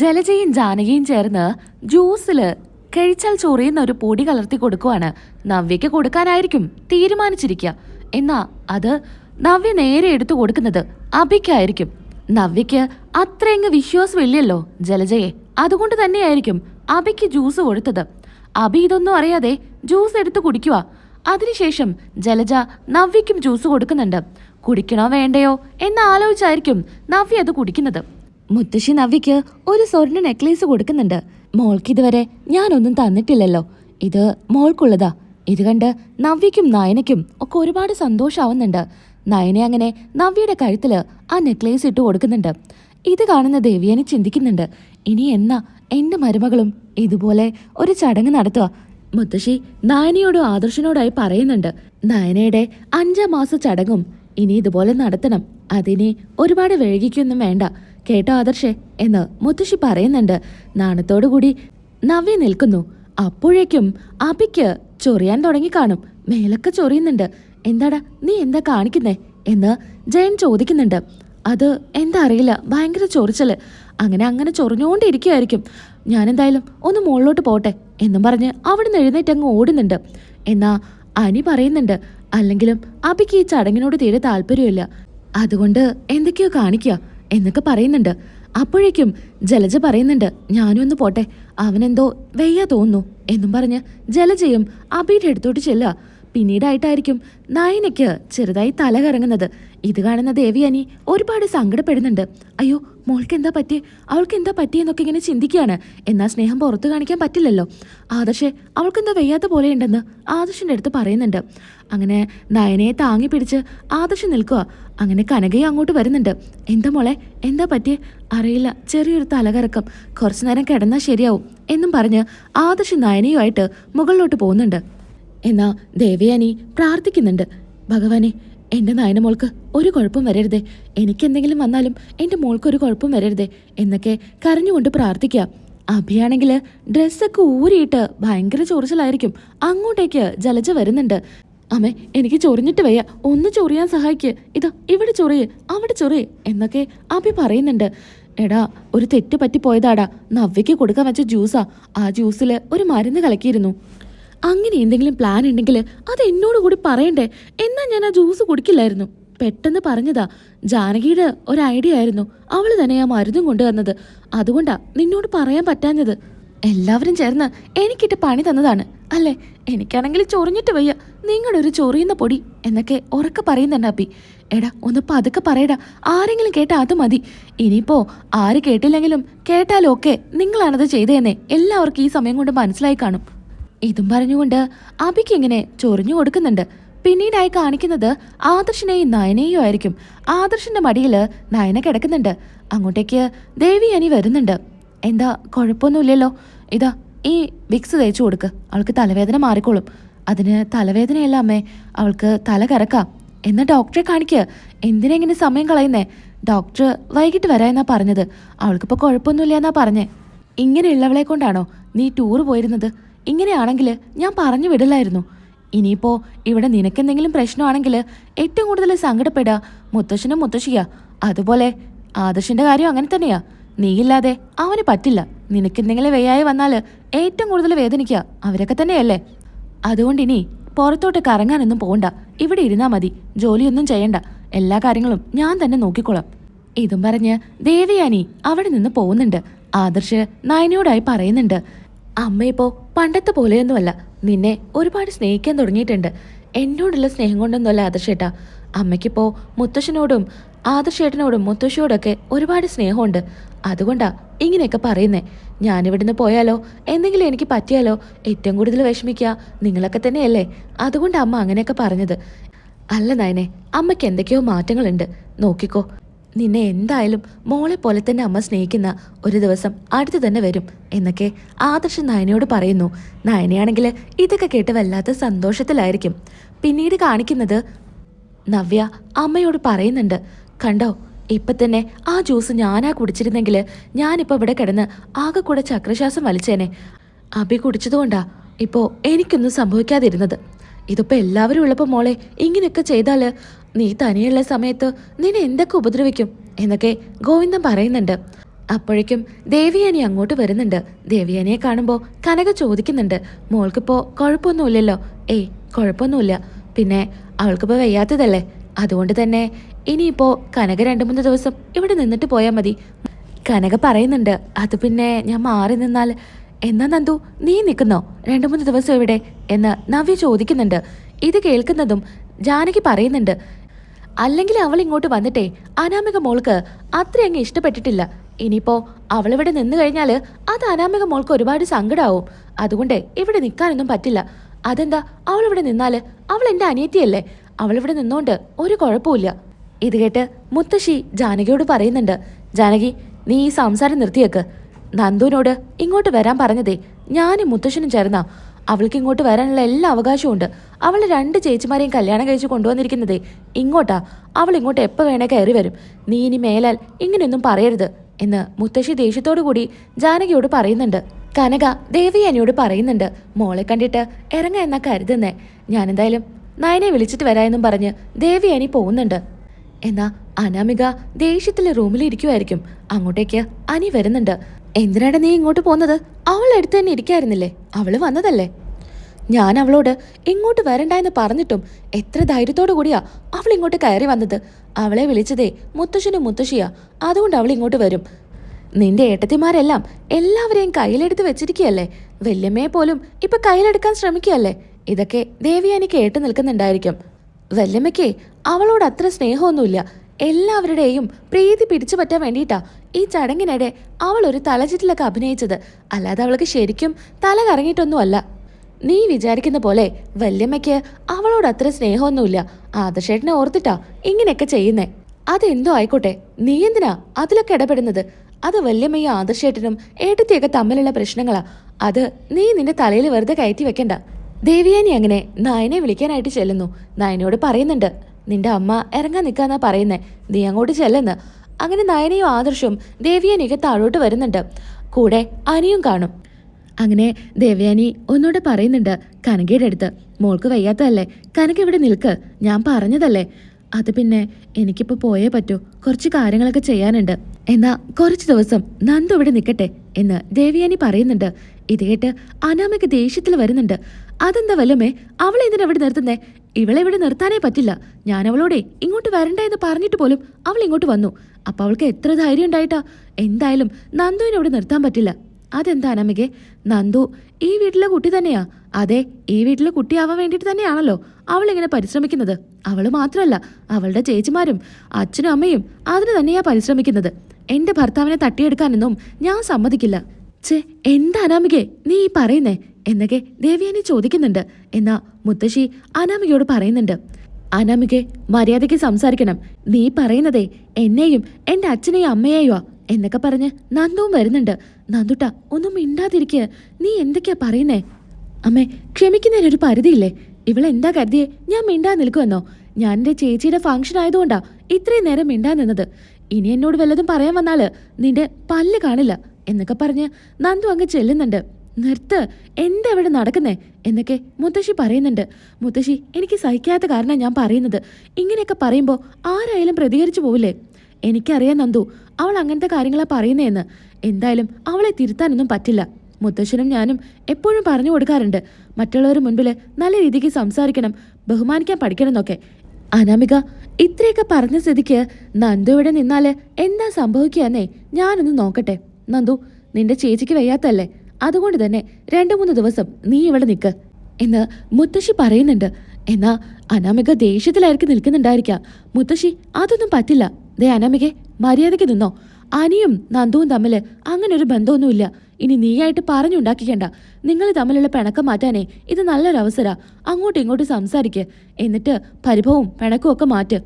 ജലജയും ജാനകിയും ചേർന്ന് ജ്യൂസിൽ കഴിച്ചാൽ ചൊറിയുന്ന ഒരു പൊടി കലർത്തി കൊടുക്കുവാണ്. നവ്യയ്ക്ക് കൊടുക്കാനായിരിക്കും തീരുമാനിച്ചിരിക്കുക എന്നാ അത് നവ്യ നേരെ എടുത്തു കൊടുക്കുന്നത് അഭിക്കായിരിക്കും നവ്യയ്ക്ക് അത്രയങ്ങ് വിശ്വാസമില്ലല്ലോ ജലജയെ. അതുകൊണ്ട് തന്നെയായിരിക്കും അഭിക്ക് ജ്യൂസ് കൊടുത്തത്. അഭി ഇതൊന്നും അറിയാതെ ജ്യൂസ് എടുത്ത് കുടിക്കുക അതിനുശേഷം ജലജ നവ്യക്കും ജ്യൂസ് കൊടുക്കുന്നുണ്ട്. കുടിക്കണോ വേണ്ടയോ എന്ന് ആലോചിച്ചായിരിക്കും നവ്യ അത് കുടിക്കുന്നത്. മുത്തശ്ശി നവ്യയ്ക്ക് ഒരു സ്വർണ നെക്ലേസ് കൊടുക്കുന്നുണ്ട്. മോൾക്ക് ഇതുവരെ ഞാനൊന്നും തന്നിട്ടില്ലല്ലോ. ഇത് മോൾക്കുള്ളതാ. ഇത് കണ്ട് നവ്യയ്ക്കും നയനയ്ക്കും ഒക്കെ ഒരുപാട് സന്തോഷാവുന്നുണ്ട്. നയനെ അങ്ങനെ നവ്യയുടെ കഴുത്തിൽ ആ നെക്ലേസ് ഇട്ട് കൊടുക്കുന്നുണ്ട്. ഇത് കാണുന്ന ദേവിയനെ ചിന്തിക്കുന്നുണ്ട്. ഇനി എന്നാ എന്റെ മരുമകളും ഇതുപോലെ ഒരു ചടങ്ങ് നടത്തുക? മുത്തശ്ശി നയനയോടും ആദർശനോടായി പറയുന്നുണ്ട്. നയനയുടെ അഞ്ചാം മാസ ചടങ്ങും ഇനി ഇതുപോലെ നടത്തണം. അതിനെ ഒരുപാട് വൈകിക്കൊന്നും വേണ്ട. കേട്ടോ ആദർശേ എന്ന് മുത്തശ്ശി പറയുന്നുണ്ട്. നാണത്തോടു കൂടി നവ്യ നിൽക്കുന്നു. അപ്പോഴേക്കും അഭിക്ക് ചൊറിയാൻ തുടങ്ങി കാണും. മേലൊക്കെ ചൊറിയുന്നുണ്ട്. എന്താടാ നീ എന്താ കാണിക്കുന്നേ എന്ന് ജയൻ ചോദിക്കുന്നുണ്ട്. അത് എന്താ അറിയില്ല ഭയങ്കര ചൊറിച്ചൽ. അങ്ങനെ അങ്ങനെ ചൊറിഞ്ഞുകൊണ്ടിരിക്കുകയായിരിക്കും ഞാനെന്തായാലും ഒന്ന് മുകളിലോട്ട് പോട്ടെ എന്നും പറഞ്ഞ് അവിടുന്ന് എഴുന്നേറ്റ് അങ്ങ് ഓടുന്നുണ്ട്. എന്നാ അനി പറയുന്നുണ്ട് അല്ലെങ്കിലും അബിക്ക് ഈ ചടങ്ങിനോട് തീരെ താല്പര്യമില്ല. അതുകൊണ്ട് എന്തൊക്കെയോ കാണിക്കുക എന്നൊക്കെ പറയുന്നുണ്ട്. അപ്പോഴേക്കും ജലജ പറയുന്നുണ്ട് ഞാനും ഒന്ന് പോട്ടെ. അവനെന്തോ വെയ്യ തോന്നുന്നു എന്നും പറഞ്ഞ് ജലജയും അബിയുടെ അടുത്തോട്ട് ചെല്ലുക. പിന്നീടായിട്ടായിരിക്കും നയനയ്ക്ക് ചെറുതായി തല കറങ്ങുന്നത്. ഇത് കാണുന്ന ദേവിയാനി ഒരുപാട് സങ്കടപ്പെടുന്നുണ്ട്. അയ്യോ മോൾക്ക് എന്താ പറ്റി അവൾക്ക് എന്താ പറ്റിയെന്നൊക്കെ ഇങ്ങനെ ചിന്തിക്കുകയാണ്. എന്നാൽ സ്നേഹം പുറത്തു കാണിക്കാൻ പറ്റില്ലല്ലോ. ആദർശെ അവൾക്കെന്താ വയ്യാത്ത പോലെയുണ്ടെന്ന് ആദർശിന്റെ അടുത്ത് പറയുന്നുണ്ട്. അങ്ങനെ നയനയെ താങ്ങി പിടിച്ച് ആദർശ് നിൽക്കുക. അങ്ങനെ കനകയും അങ്ങോട്ട് വരുന്നുണ്ട്. എന്താ മോളെ എന്താ പറ്റിയേ? അറിയില്ല ചെറിയൊരു തലകറക്കം. കുറച്ചു നേരം കിടന്നാൽ ശരിയാവും എന്നും പറഞ്ഞ് ആദർശ് നയനയുമായിട്ട് മുകളിലോട്ട് പോകുന്നുണ്ട്. എന്നാ ദേവയാനി പ്രാർത്ഥിക്കുന്നുണ്ട്. ഭഗവാനെ എന്റെ നായന മോൾക്ക് ഒരു കുഴപ്പം വരരുതേ. എനിക്ക് എന്തെങ്കിലും വന്നാലും എന്റെ മോൾക്ക് ഒരു കുഴപ്പം വരരുതേ എന്നൊക്കെ കരഞ്ഞുകൊണ്ട് പ്രാർത്ഥിക്കുക. അഭിയാണെങ്കിൽ ഡ്രസ്സൊക്കെ ഊരിയിട്ട് ഭയങ്കര ചൊറിച്ചിലായിരിക്കും. അങ്ങോട്ടേക്ക് ജലജ വരുന്നുണ്ട്. അമ്മേ എനിക്ക് ചൊറിഞ്ഞിട്ട് വയ്യ. ഒന്ന് ചൊറിയാൻ സഹായിക്ക്. ഇതാ ഇവിടെ ചൊറി അവിടെ ചൊറി എന്നൊക്കെ അഭി പറയുന്നുണ്ട്. എടാ ഒരു തെറ്റ് പറ്റിപ്പോയതാടാ. നവ്യയ്ക്ക് കൊടുക്കാൻ വെച്ച ജ്യൂസാ. ആ ജ്യൂസിൽ ഒരു മരുന്ന് കലക്കിയിരുന്നു. അങ്ങനെ എന്തെങ്കിലും പ്ലാൻ ഉണ്ടെങ്കിൽ അത് എന്നോട് കൂടി പറയണ്ടേ? എന്നാ ഞാൻ ആ ജ്യൂസ് കുടിക്കില്ലായിരുന്നു. പെട്ടെന്ന് പറഞ്ഞതാ ജാനകിയുടെ ഒരു ഐഡിയ ആയിരുന്നു. അവൾ തന്നെ ആ മരുന്നും കൊണ്ടുവന്നത്. അതുകൊണ്ടാ നിന്നോട് പറയാൻ പറ്റാഞ്ഞത്. എല്ലാവരും ചേർന്ന് എനിക്കിട്ട് പണി തന്നതാണ്. അല്ലേ? എനിക്കാണെങ്കിൽ ചൊറിഞ്ഞിട്ട് വയ്യ. നിങ്ങളുടെ ഒരു ചൊറിയുന്ന പൊടി എന്നൊക്കെ ഉറക്കെ പറയുന്നുണ്ട് അപ്പി. എടാ ഒന്ന് പതുക്കെ പറയടാ. ആരെങ്കിലും കേട്ടാ അത് മതി. ഇനിയിപ്പോ ആര് കേട്ടില്ലെങ്കിലും കേട്ടാലും ഒക്കെ നിങ്ങളാണത് ചെയ്തതെന്നേ എല്ലാവർക്കും ഈ സമയം കൊണ്ട് മനസ്സിലായി കാണും. ഇതും പറഞ്ഞുകൊണ്ട് അബിക്ക് ഇങ്ങനെ ചൊറിഞ്ഞു കൊടുക്കുന്നുണ്ട്. പിന്നീടായി കാണിക്കുന്നത് ആദർശിനെയും നയനെയും ആയിരിക്കും. ആദർശിന്റെ മടിയിൽ നയന കിടക്കുന്നുണ്ട്. അങ്ങോട്ടേക്ക് ദേവി അനി വരുന്നുണ്ട്. എന്താ കുഴപ്പമൊന്നുമില്ലല്ലോ. ഇതാ ഈ വിക്സ് തേച്ചു കൊടുക്ക്. അവൾക്ക് തലവേദന മാറിക്കോളും. അതിന് തലവേദനയല്ല അമ്മേ അവൾക്ക് തല കറക്കാം. എന്നാ ഡോക്ടറെ കാണിക്കുക എന്തിനെങ്ങനെ സമയം കളയുന്നേ? ഡോക്ടർ വൈകിട്ട് വരാ എന്നാ പറഞ്ഞത്. അവൾക്കിപ്പോൾ കുഴപ്പമൊന്നുമില്ല എന്നാ പറഞ്ഞേ. ഇങ്ങനെയുള്ളവളെ കൊണ്ടാണോ നീ ടൂർ പോയിരുന്നത്? ഇങ്ങനെയാണെങ്കിൽ ഞാൻ പറഞ്ഞു വിടില്ലായിരുന്നു ഇനിയിപ്പോ ഇവിടെ നിനക്കെന്തെങ്കിലും പ്രശ്നമാണെങ്കിൽ ഏറ്റവും കൂടുതൽ സങ്കടപ്പെടുക മുത്തശ്ശനും മുത്തശ്ശിയാ. അതുപോലെ ആദർശിന്റെ കാര്യം അങ്ങനെ തന്നെയാ. നീയില്ലാതെ അവന് പറ്റില്ല. നിനക്കെന്തെങ്കിലും വെയ്യായി വന്നാൽ ഏറ്റവും കൂടുതൽ വേദനിക്കുക അവരൊക്കെ തന്നെയല്ലേ? അതുകൊണ്ട് ഇനി പുറത്തോട്ട് കറങ്ങാനൊന്നും പോകണ്ട ഇവിടെ ഇരുന്നാ മതി. ജോലിയൊന്നും ചെയ്യണ്ട. എല്ലാ കാര്യങ്ങളും ഞാൻ തന്നെ നോക്കിക്കോളാം. ഇതും പറഞ്ഞ് ദേവയാനി അവിടെ നിന്ന് പോകുന്നുണ്ട്. ആദർശ് നയനയോടായി പറയുന്നുണ്ട്. അമ്മയിപ്പോ പണ്ടത്തെ പോലെയൊന്നുമല്ല. നിന്നെ ഒരുപാട് സ്നേഹിക്കാൻ തുടങ്ങിയിട്ടുണ്ട്. എന്നോടുള്ള സ്നേഹം കൊണ്ടൊന്നുമല്ല ആദർശേട്ടാ. അമ്മയ്ക്കിപ്പോ മുത്തശ്ശനോടും ആദർശേട്ടനോടും മുത്തശ്ശിയോടൊക്കെ ഒരുപാട് സ്നേഹമുണ്ട്. അതുകൊണ്ടാ ഇങ്ങനെയൊക്കെ പറയുന്നേ. ഞാനിവിടുന്ന് പോയാലോ? എന്തെങ്കിലും എനിക്ക് പറ്റിയാലോ? ഏറ്റവും കൂടുതൽ വിഷമിക്കുക നിങ്ങളൊക്കെ തന്നെയല്ലേ? അതുകൊണ്ട് അമ്മ അങ്ങനെയൊക്കെ പറഞ്ഞത്. അല്ല നയനെ അമ്മയ്ക്ക് എന്തൊക്കെയോ മാറ്റങ്ങളുണ്ട്. നോക്കിക്കോ. നിന്നെ എന്തായാലും മോളെ പോലെ തന്നെ അമ്മ സ്നേഹിക്കുന്ന ഒരു ദിവസം അടുത്ത് തന്നെ വരും എന്നൊക്കെ ആദർശ് നയനയോട് പറയുന്നു. നയനയാണെങ്കിൽ ഇതൊക്കെ കേട്ട് വല്ലാത്ത സന്തോഷത്തിലായിരിക്കും. പിന്നീട് കാണിക്കുന്നത് നവ്യ അമ്മയോട് പറയുന്നുണ്ട്. കണ്ടോ ഇപ്പൊ തന്നെ ആ ജ്യൂസ് ഞാനാ കുടിച്ചിരുന്നെങ്കിൽ ഞാനിപ്പോ ഇവിടെ കിടന്ന് ആകെ കൂടെ ചക്രശ്വാസം വലിച്ചേനെ. അഭി കുടിച്ചതുകൊണ്ടാ ഇപ്പോ എനിക്കൊന്നും സംഭവിക്കാതിരുന്നത്. ഇതിപ്പോ എല്ലാവരും ഉള്ളപ്പോ മോളെ ഇങ്ങനെയൊക്കെ ചെയ്താൽ നീ തനിയുള്ള സമയത്ത് നിന്നെ എന്തൊക്കെ ഉപദ്രവിക്കും എന്നൊക്കെ ഗോവിന്ദൻ പറയുന്നുണ്ട്. അപ്പോഴേക്കും ദേവിയാനി അങ്ങോട്ട് വരുന്നുണ്ട്. ദേവിയാനിയെ കാണുമ്പോൾ കനക ചോദിക്കുന്നുണ്ട്. മോൾക്കിപ്പോ കുഴപ്പമൊന്നുമില്ലല്ലോ ഏയ് കുഴപ്പമൊന്നുമില്ല പിന്നെ അവൾക്കിപ്പോ വയ്യാത്തതല്ലേ? അതുകൊണ്ട് തന്നെ ഇനിയിപ്പോ കനക രണ്ടു മൂന്ന് ദിവസം ഇവിടെ നിന്നിട്ട് പോയാൽ മതി. കനക പറയുന്നുണ്ട് അത് പിന്നെ ഞാൻ മാറി നിന്നാൽ എന്നാ നന്ദു നീ നിൽക്കുന്നോ രണ്ടു മൂന്ന് ദിവസം ഇവിടെ? എന്ന് നവ്യ ചോദിക്കുന്നുണ്ട്. ഇത് കേൾക്കുന്നതും ജാനകി പറയുന്നുണ്ട് അല്ലെങ്കിൽ അവൾ ഇങ്ങോട്ട് വന്നിട്ടേ അനാമിക മോൾക്ക് അത്രയങ്ങ് ഇഷ്ടപ്പെട്ടിട്ടില്ല. ഇനിയിപ്പോ അവളിവിടെ നിന്ന് കഴിഞ്ഞാൽ അത് അനാമിക മോൾക്ക് ഒരുപാട് സങ്കടാവും. അതുകൊണ്ട് ഇവിടെ നിൽക്കാനൊന്നും പറ്റില്ല. അതെന്താ? അവൾ ഇവിടെ നിന്നാൽ അവൾ എന്റെ അനിയത്തിയല്ലേ? അവളിവിടെ നിന്നോണ്ട് ഒരു കുഴപ്പമില്ല ഇത് കേട്ട് മുത്തശ്ശി ജാനകിയോട് പറയുന്നുണ്ട്. ജാനകി നീ ഈ സംസാരം നിർത്തിയേക്ക്. നന്ദുവിനോട് ഇങ്ങോട്ട് വരാൻ പറഞ്ഞതേ ഞാനും മുത്തശ്ശനും ചേർന്നാ. അവൾക്ക് ഇങ്ങോട്ട് വരാനുള്ള എല്ലാ അവകാശവും ഉണ്ട്. അവൾ രണ്ട് ചേച്ചിമാരെയും കല്യാണം കഴിച്ച് കൊണ്ടുവന്നിരിക്കുന്നതേ ഇങ്ങോട്ടാ. അവൾ ഇങ്ങോട്ട് എപ്പോൾ വേണേ കയറി വരും. നീ ഇനി മേലാൽ ഇങ്ങനെയൊന്നും പറയരുത് എന്ന് മുത്തശ്ശി ദേഷ്യത്തോടു കൂടി ജാനകിയോട് പറയുന്നുണ്ട്. കനക ദേവിയാനിയോട് പറയുന്നുണ്ട് മോളെ കണ്ടിട്ട് ഇറങ്ങ എന്നാ കരുതുന്നേ. ഞാനെന്തായാലും നയനെ വിളിച്ചിട്ട് വരാമെന്നും പറഞ്ഞ് ദേവിയാനി പോകുന്നുണ്ട്. എന്നാ അനാമിക ദേഷ്യത്തിലെ റൂമിലിരിക്കുമായിരിക്കും അങ്ങോട്ടേക്ക് അനി വരുന്നുണ്ട്. എന്തിനാണ് നീ ഇങ്ങോട്ട് പോകുന്നത്? അവൾ അടുത്ത് തന്നെ ഇരിക്കായിരുന്നില്ലേ? അവൾ വന്നതല്ലേ? ഞാൻ അവളോട് ഇങ്ങോട്ട് വരണ്ട എന്ന് പറഞ്ഞിട്ടും എത്ര ധൈര്യത്തോടു കൂടിയാ അവൾ ഇങ്ങോട്ട് കയറി വന്നത്? അവളെ വിളിച്ചതേ മുത്തശ്ശനും മുത്തശ്ശിയാ. അതുകൊണ്ട് അവൾ ഇങ്ങോട്ട് വരും. നിന്റെ ഏട്ടത്തിമാരെല്ലാം എല്ലാവരെയും കയ്യിലെടുത്ത് വെച്ചിരിക്കുകയല്ലേ? വല്യമ്മയെ പോലും ഇപ്പൊ കയ്യിലെടുക്കാൻ ശ്രമിക്കുകയല്ലേ? ഇതൊക്കെ ദേവിയാനി കേട്ട് നിൽക്കുന്നുണ്ടായിരിക്കും. വല്യമ്മയ്ക്ക് അവളോട് അത്ര സ്നേഹമൊന്നുമില്ല. എല്ലാവരുടെയും പ്രീതി പിടിച്ചു പറ്റാൻ വേണ്ടിയിട്ടാ ഈ ചടങ്ങിനിടെ അവൾ ഒരു തലചിറ്റിലൊക്കെ അഭിനയിച്ചത്. അല്ലാതെ അവൾക്ക് ശരിക്കും തല കറങ്ങിയിട്ടൊന്നുമല്ല. നീ വിചാരിക്കുന്ന പോലെ വല്യമ്മയ്ക്ക് അവളോട് അത്ര സ്നേഹമൊന്നുമില്ല. ആദർശേട്ടനെ ഓർത്തിട്ടാ ഇങ്ങനെയൊക്കെ ചെയ്യുന്നേ. അതെന്തോ ആയിക്കോട്ടെ നീ എന്തിനാ അതിലൊക്കെ ഇടപെടുന്നത്? അത് വല്യമ്മയും ആദർശേട്ടനും ഏട്ടത്തിയൊക്കെ തമ്മിലുള്ള പ്രശ്നങ്ങളാ. അത് നീ നിന്റെ തലയിൽ വെറുതെ കയറ്റി വെക്കണ്ട. ദേവിയാനി അങ്ങനെ നായനെ വിളിക്കാനായിട്ട് ചെല്ലുന്നു. നായനോട് പറയുന്നുണ്ട് നിന്റെ അമ്മ ഇറങ്ങാൻ നിൽക്കാന്നാ പറയുന്നേ. നീ അങ്ങോട്ട് ചെല്ലെന്ന്. അങ്ങനെ നയനയും ആദർശവും ദേവിയാനിയൊക്കെ താഴോട്ട് വരുന്നുണ്ട്. കൂടെ അനിയും കാണും. അങ്ങനെ ദേവയാനി ഒന്നുകൂടെ പറയുന്നുണ്ട് കനകയുടെ അടുത്ത്. മോൾക്ക് വയ്യാത്തതല്ലേ? കനക ഇവിടെ നിൽക്ക്? ഞാൻ പറഞ്ഞതല്ലേ? അത് പിന്നെ എനിക്കിപ്പോൾ പോയേ പറ്റൂ. കുറച്ച് കാര്യങ്ങളൊക്കെ ചെയ്യാനുണ്ട്. എന്നാ കുറച്ച് ദിവസം നന്ദു ഇവിടെ നിൽക്കട്ടെ എന്ന് ദേവിയാനി പറയുന്നുണ്ട്. ഇത് കേട്ട് അനാമയ്ക്ക് ദേഷ്യത്തിൽ വരുന്നുണ്ട്. അതെന്താ വല്ലമേ അവളെ എന്തിനാ ഇവിടെ നിർത്തുന്നേ? ഇവളെ ഇവിടെ നിർത്താനേ പറ്റില്ല. ഞാൻ അവളോടെ ഇങ്ങോട്ട് വരണ്ട എന്ന് പറഞ്ഞിട്ട് പോലും അവൾ ഇങ്ങോട്ട് വന്നു. അപ്പൊ അവൾക്ക് എത്ര ധൈര്യം ഉണ്ടായിട്ടാ? എന്തായാലും നന്ദുവിനെ ഇവിടെ നിർത്താൻ പറ്റില്ല. അതെന്താ അനാമികെ? നന്ദു ഈ വീട്ടിലെ കുട്ടി തന്നെയാ. അതെ ഈ വീട്ടിലെ കുട്ടിയാവാൻ വേണ്ടിയിട്ട് തന്നെയാണല്ലോ അവൾ ഇങ്ങനെ പരിശ്രമിക്കുന്നത്. അവൾ മാത്രമല്ല അവളുടെ ചേച്ചിമാരും അച്ഛനും അമ്മയും അതിന് തന്നെയാ പരിശ്രമിക്കുന്നത്. എന്റെ ഭർത്താവിനെ തട്ടിയെടുക്കാനൊന്നും ഞാൻ സമ്മതിക്കില്ല. ചേ എന്താ അനാമികെ നീ ഈ പറയുന്നേ? എന്നൊക്കെ ദേവിയാനി ചോദിക്കുന്നുണ്ട്. എന്നാ മുത്തശ്ശി അനാമികയോട് പറയുന്നുണ്ട്. അനാമികെ മര്യാദയ്ക്ക് സംസാരിക്കണം. നീ പറയുന്നതേ എന്നെയും എന്റെ അച്ഛനെയും അമ്മയെയോ എന്നൊക്കെ പറഞ്ഞ് നന്ദുവും വരുന്നുണ്ട്. നന്ദുട്ട ഒന്നും മിണ്ടാതിരിക്കേ. നീ എന്തൊക്കെയാ പറയുന്നേ? അമ്മേ ക്ഷമിക്കുന്നതിനൊരു പരിധിയില്ലേ? ഇവളെന്താ കരുതിയേ? ഞാൻ മിണ്ടാൻ നിൽക്കുമെന്നോ? ഞാൻ എന്റെ ചേച്ചിയുടെ ഫംഗ്ഷൻ ആയതുകൊണ്ടാ ഇത്രയും നേരം മിണ്ടാൻ നിന്നത്. ഇനി എന്നോട് വല്ലതും പറയാൻ വന്നാൽ നിന്റെ പല്ല് കാണില്ല എന്നൊക്കെ പറഞ്ഞ് നന്ദു അങ്ങ് ചെല്ലുന്നുണ്ട്. നിർത്ത് എന്താ ഇവിടെ നടക്കുന്നേ? എന്നൊക്കെ മുത്തശ്ശി പറയുന്നുണ്ട്. മുത്തശ്ശി എനിക്ക് സഹിക്കാത്ത കാരണം ഞാൻ പറയുന്നത്. ഇങ്ങനെയൊക്കെ പറയുമ്പോൾ ആരായാലും പ്രതികരിച്ചു പോവില്ലേ? എനിക്കറിയാം നന്ദു അവൾ അങ്ങനത്തെ കാര്യങ്ങളാ പറയുന്നതെന്ന് എന്തായാലും അവളെ തിരുത്താനൊന്നും പറ്റില്ല. മുത്തശ്ശനും ഞാനും എപ്പോഴും പറഞ്ഞു കൊടുക്കാറുണ്ട്. മറ്റുള്ളവരുടെ മുൻപിൽ നല്ല രീതിക്ക് സംസാരിക്കണം ബഹുമാനിക്കാൻ പഠിക്കണം എന്നൊക്കെ അനാമിക ഇത്രയൊക്കെ പറഞ്ഞ സ്ഥിതിക്ക് നന്ദു ഇവിടെ നിന്നാൽ എന്താ സംഭവിക്കുകയെന്നേ ഞാനൊന്ന് നോക്കട്ടെ. നന്ദു നിന്റെ ചേച്ചിക്ക് വയ്യാത്തല്ലേ അതുകൊണ്ട് തന്നെ രണ്ടു മൂന്ന് ദിവസം നീ ഇവിടെ നിൽക്ക് എന്ന് മുത്തശ്ശി പറയുന്നുണ്ട്. എന്നാ അനാമിക ദേഷ്യത്തിലായിരിക്കും നിൽക്കുന്നുണ്ടായിരിക്കാം. മുത്തശ്ശി അതൊന്നും പറ്റില്ല. ദേ അനാമികെ മര്യാദയ്ക്ക് നിന്നോ. അനിയും നന്ദുവും തമ്മിൽ അങ്ങനൊരു ബന്ധമൊന്നുമില്ല. ഇനി നീയായിട്ട് പറഞ്ഞുണ്ടാക്കിക്കണ്ട. നിങ്ങൾ തമ്മിലുള്ള പിണക്കം മാറ്റാനേ ഇത് നല്ലൊരവസര. അങ്ങോട്ടും ഇങ്ങോട്ടും സംസാരിക്ക്. എന്നിട്ട് പരിഭവവും പിണക്കവും ഒക്കെ മാറ്റ്.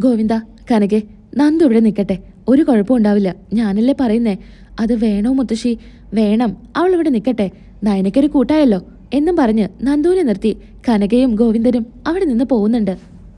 ഗോവിന്ദ കനകെ നന്ദു ഇവിടെ നിൽക്കട്ടെ. ഒരു കുഴപ്പവും ഉണ്ടാവില്ല. ഞാനല്ലേ പറയുന്നേ. അത് വേണോ മുത്തശ്ശി? വേണം. അവൾ ഇവിടെ നിൽക്കട്ടെ. നയനയ്ക്കൊരു കൂട്ടായല്ലോ. എന്നും പറഞ്ഞ് നന്ദുവിനെ നിർത്തി. കനകയും ഗോവിന്ദനും അവിടെ നിന്ന് പോകുന്നുണ്ട്.